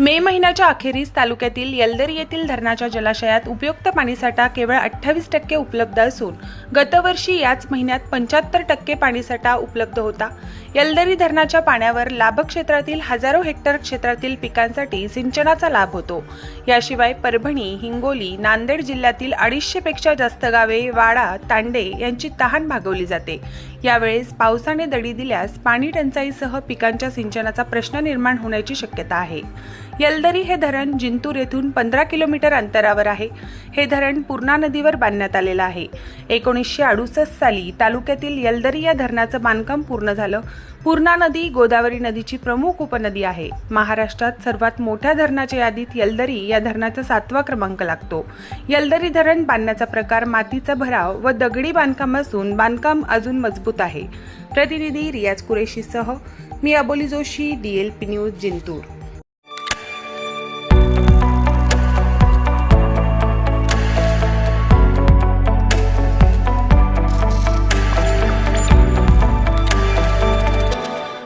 मे महिन्याच्या अखेरीस तालुक्यातील येलदरी येथील धरणाच्या जलाशयात उपयुक्त पाणीसाठा केवळ अठ्ठावीस टक्के उपलब्ध असून गतवर्षी याच महिन्यात पंच्याहत्तर टक्के पाणीसाठा उपलब्ध होता. येलदरी धरणाच्या पाण्यावर लाभक्षेत्रातील हजारो हेक्टर क्षेत्रातील पिकांसाठी सिंचनाचा लाभ होतो. याशिवाय परभणी हिंगोली नांदेड जिल्ह्यातील अडीचशेपेक्षा जास्त गावे वाडा तांडे यांची तहान भागवली जाते. यावेळेस पावसाने दडी दिल्यास पाणी टंचाईसह पिकांच्या सिंचनाचा प्रश्न निर्माण होण्याची शक्यता आहे. यलदरी हे धरण जिंतूर येथून पंधरा किलोमीटर अंतरावर आहे. हे धरण पूर्णा नदीवर बांधण्यात आलेलं आहे. एकोणीसशे अडुसष्ट साली तालुक्यातील यलदरी या धरणाचं बांधकाम पूर्ण झालं. पूर्णा नदी गोदावरी नदीची प्रमुख उपनदी आहे. महाराष्ट्रात सर्वात मोठ्या धरणाच्या यादीत यलदरी या धरणाचा सातवा क्रमांक लागतो. यलदरी धरण बांधण्याचा प्रकार मातीचा भराव व दगडी बांधकाम असून बांधकाम अजून मजबूत आहे. प्रतिनिधी रियाज कुरेशीसह मी अबोली जोशी डीएलपी न्यूज जिंतूर.